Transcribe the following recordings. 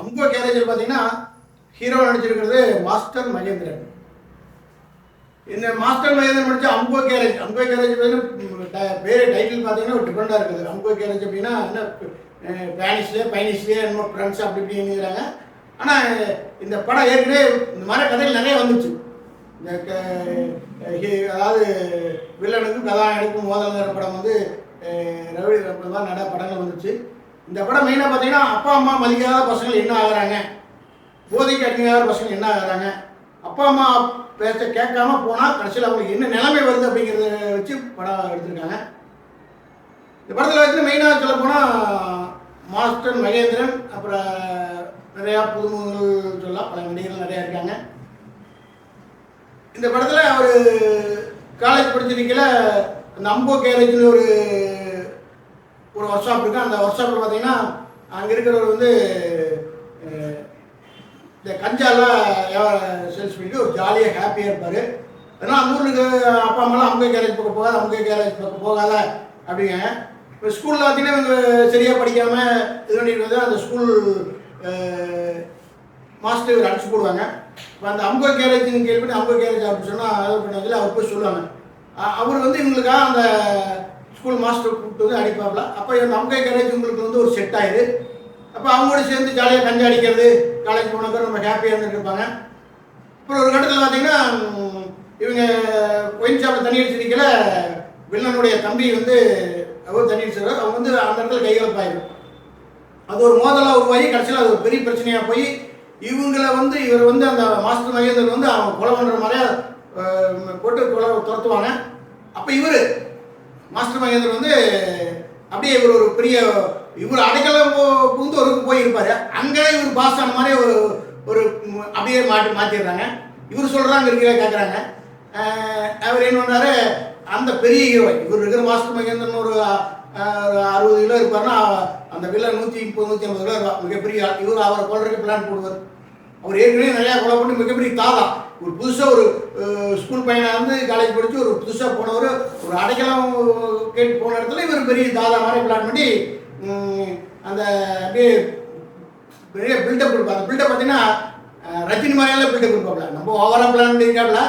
அம்போ கேரேஜில் பார்த்தீங்கன்னா hero நடிச்சிருக்கிறது master Mahendran. இந்த master Mahendran நடிச்ச அம்போ கேரேஜ் அம்போ கேரேஜ் பார்த்தீங்கன்னா பேர் டைட்டில் பார்த்தீங்கன்னா ஒரு டிஃப்ரெண்டாக இருக்குது. அம்போ கேரேஜ் அப்படின்னா என்ன பேனிஷ்லேயே பைனிஷ்லேயே என்னமோ ஃப்ரெண்ட்ஸ் அப்படி இப்படிங்கிறாங்க ஆனால் இந்த படம் ஏற்கனவே இந்த மாதிரி கதைகள் நிறைய வந்துச்சு. இந்த அதாவது வில்லனுக்கும் கதாநாயகனுக்கும் மோதல்ங்கிற படம் வந்து ரவி தான் மாதிரி நிறைய படங்கள் வந்துச்சு. இந்த படம் மெயினாக பார்த்தீங்கன்னா அப்பா அம்மா மதிக்காத பசங்க என்ன ஆகுறாங்க? போதைக்கு அடிக்காத பசங்க என்ன ஆகுறாங்க? அப்பா அம்மா பேச கேட்காம போனால் கடைசியில் அவங்களுக்கு என்ன நிலைமை வருது அப்படிங்கிறத வச்சு படம் எடுத்திருக்காங்க. இந்த படத்தில் வந்து மெயினாக சொல்ல போனால் மாஸ்டர் மகேந்திரன் அப்புறம் நிறையா புதுமுகங்கள் சொல்லலாம். பல நடிகர்கள் நிறையா இருக்காங்க. இந்த படத்தில் அவர் காலேஜ் படிச்சிருக்கல அந்த அம்போ கேரேஜ்னு ஒரு ஒரு ஒர்க் ஷாப் இருக்கு. அந்த ஒர்க் ஷாப்பில் பார்த்தீங்கன்னா அங்கே இருக்கிறவர் வந்து இந்த கஞ்சாலாம் சேல்ஸ் பண்ணிட்டு ஒரு ஜாலியாக ஹாப்பியாக இருப்பார். ஏன்னா அந்த ஊருக்கு அப்பா அம்மாலாம் அவங்க கேரேஜ் பக்கம் போகாத அவங்க கேரேஜ் பக்கம் போகாத அப்படிங்க. இப்போ ஸ்கூலில் பார்த்தீங்கன்னா இவங்க சரியாக படிக்காமல் இது பண்ணிட்டு வந்து அந்த ஸ்கூல் மாஸ்டர் இவர் அடிச்சு போடுவாங்க. இப்போ அந்த அம்போ கேரேஜ்னு கேள்விப்பட்டு அம்போ கேரேஜ் அப்படின்னு சொன்னால் அதை பண்ணதில் அவர் போய் சொல்லுவாங்க. அவர் வந்து இவங்களுக்காக அந்த ஸ்கூல் மாஸ்டர் கூப்பிட்டு வந்து அடிப்பாப்ல அப்போ இந்த அம்போ கேரேஜ் உங்களுக்கு வந்து ஒரு செட் ஆயிடு அப்போ அவங்களோட சேர்ந்து ஜாலியாக கஞ்சி அடிக்கிறது காலேஜ் போனப்போ ரொம்ப ஹாப்பியாக இருந்துட்டு இருப்பாங்க. அப்புறம் ஒரு கட்டத்தில் பார்த்தீங்கன்னா இவங்க ஒயின் ஷாப்பில் தண்ணி அடிச்சிருக்கல வில்லனுடைய தம்பி வந்து அவர் தண்ணி அடிச்சிருக்காரு அவங்க வந்து அந்த இடத்துல கைகலப்பாயிரும் அது ஒரு மோதலாக உருவாகி கடைசியில் அது ஒரு பெரிய பிரச்சனையாக போய் இவங்களை வந்து இவர் வந்து அந்த மாஸ்டர் மகேந்திரன் வந்து அவங்க கொலை பண்ணுற மாதிரியே போட்டு கொலை துரத்துவாங்க. அப்போ இவர் மாஸ்டர் மகேந்திரன் வந்து அப்படியே இவர் ஒரு பெரிய இவர் அடைக்கல போ- புகுந்து ஒரு போயிருப்பார். அங்கே இவர் பாஸ் ஆன மாதிரி ஒரு ஒரு அப்படியே மாட்டி மாற்றிடுறாங்க இவர் சொல்கிறாங்க இருக்கிற கேட்குறாங்க அவர் என்ன பண்ணாரு அந்த பெரிய ஹீரோ இவர் இருக்கிற மாஸ்டர் மகேந்திரன் ஒரு ஒரு அறுபது கிலோ இருப்பார்னா அந்த வில்லன் நூற்றி முப்பது நூற்றி ஐம்பது கிலோ இருப்பார் மிகப்பெரிய இவர் அவரை கொள்றதுக்கு பிளான் போடுவார். அவர் ஏற்கனவே நிறையா கொலை பண்ணி மிகப்பெரிய தாதான் ஒரு புதுசாக ஒரு ஸ்கூல் பையனாக இருந்து காலேஜ் படித்து ஒரு புதுசாக போனவர் ஒரு அடைக்கலம் கேட்டு போன இடத்துல இவர் பெரிய தாதா மாதிரி பிளான் பண்ணி அந்த அப்படியே பெரிய பில்டப் கொடுப்பாங்க பில்டப் பார்த்தீங்கன்னா ரஜினி மாதிரியெல்லாம் பில்டப் கொடுப்பாப்ல. நம்ம ஓவராக பிளான் பண்ணியிருக்காப்ல.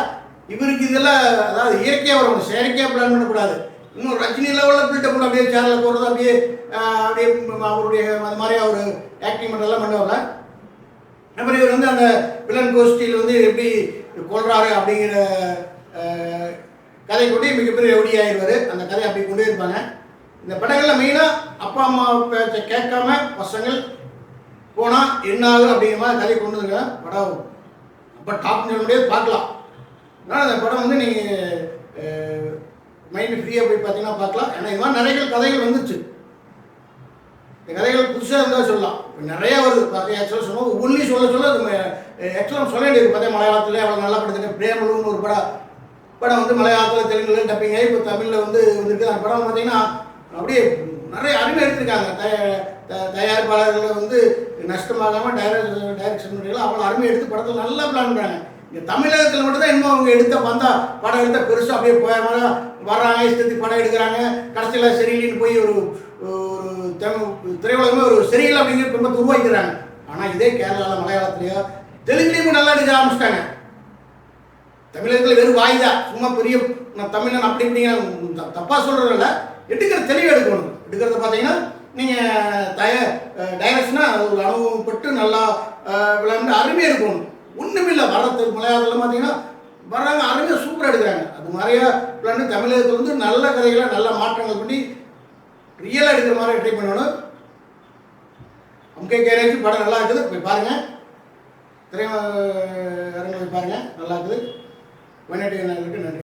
இவருக்கு இதெல்லாம் அதாவது இயற்கையாக வரணும் செயற்கையாக பிளான் பண்ணக்கூடாது. இன்னும் ரஜினி லெவலில் பில்டப் பண்ண அப்படியே சேனலில் போடுறது அப்படியே அப்படியே அவருடைய அது மாதிரி அவர் ஆக்டிங் பண்ணுறதெல்லாம் பண்ணுவாப்ல. அப்புறம் இவர் வந்து அந்த வில்லன் கோஷ்டியில் வந்து எப்படி கொள்றாரு அப்படிங்கிற கதை கொண்டு மிகப்பெரிய ஒடி ஆயிடுவார். அந்த கதையை அப்படி கொண்டே இருப்பாங்க. இந்த படங்களில் மெயினாக அப்பா அம்மா பேச்சை கேட்காம பசங்கள் போனால் என்ன ஆகும் அப்படிங்கிற மாதிரி கதை கொண்டு வந்துருக்காங்க படம் அப்போ டாப் சொல்ல முடியாது பார்க்கலாம். அதனால் அந்த படம் வந்து நீங்கள் மைண்டு ஃப்ரீயாக போய் பார்த்தீங்கன்னா பார்க்கலாம். ஏன்னா இது மாதிரி நிறைய கதைகள் வந்துச்சு இந்த கதைகள் புதுசாக இருந்தால் சொல்லலாம். நிறைய வருது பார்த்து ஆக்சுவலாக சொல்லுவோம் ஒவ்வொன்றையும் சொல்ல சொல்ல அது ஆக்சுவலாக சொல்ல வேண்டியது. பார்த்தா மலையாளத்தில் அவ்வளோ நல்லா படுத்துட்டு பிரேமலுன்னு ஒரு படம். படம் வந்து மலையாளத்தில் தெலுங்குல டப்பிங் ஆகி இப்போ தமிழில் வந்து வந்துருக்கு. அந்த படம் பார்த்தீங்கன்னா அப்படியே நிறைய அருமை எடுத்திருக்காங்க. தய- த- தயாரிப்பாளர்கள் வந்து நஷ்டமாகாமல் டைரக்ஷன் டைரக்ஷன் பண்ணிக்கலாம் அவ்வளோ அருமை எடுத்து படத்தில் நல்லா பிளான் பண்ணுறாங்க இங்கே தமிழகத்தில் மட்டும்தான் இன்னும் அவங்க எடுத்த வந்தா படம் எடுத்த பெருசாக அப்படியே போய் வர்றாங்க இஷ்டத்துக்கு படம் எடுக்கிறாங்க. கடைசியில் சரியில்லைன்னு போய் ஒரு ஒரு திரையுலகமே ஒரு சரியில்லை அப்படிங்கிற பிம்பத்தை உருவாக்கிறாங்க ஆனால் இதே கேரளாவில் மலையாளத்துலையோ தெலுங்குலேயும் நல்லா எடுக்க ஆரம்பிச்சிட்டாங்க. தமிழகத்தில் வெறும் வாய் தான். சும்மா பெரிய நான் தமிழன் அப்படி இப்படிங்க தப்பாக சொல்கிறதில்ல எடுக்கிற தெளிவு எடுக்கணும். எடுக்கிறத பார்த்தீங்கன்னா நீங்கள் தய டைரக்ஷனாக ஒரு அனுபவப்பட்டு நல்லா விளையாண்டு அருமையாக இருக்கணும் ஒன்றுமில்லை வர்றது மலையாளத்தில் பார்த்தீங்கன்னா வர்றாங்க அருமையாக சூப்பராக எடுக்கிறாங்க. அது மாதிரியா விளையாண்டு தமிழகத்தில் வந்து நல்ல கதைகளை நல்ல மாற்றங்கள் பண்ணி ரியலாக எடுக்கிற மாதிரி ட்ரை பண்ணணும். அம்கே கேரேஜ் படம் நல்லா இருக்குது. போய் பாருங்கள் திரையரங்கில் போய் பாருங்கள் நல்லா இருக்குது. வயநாட்டு நன்றி.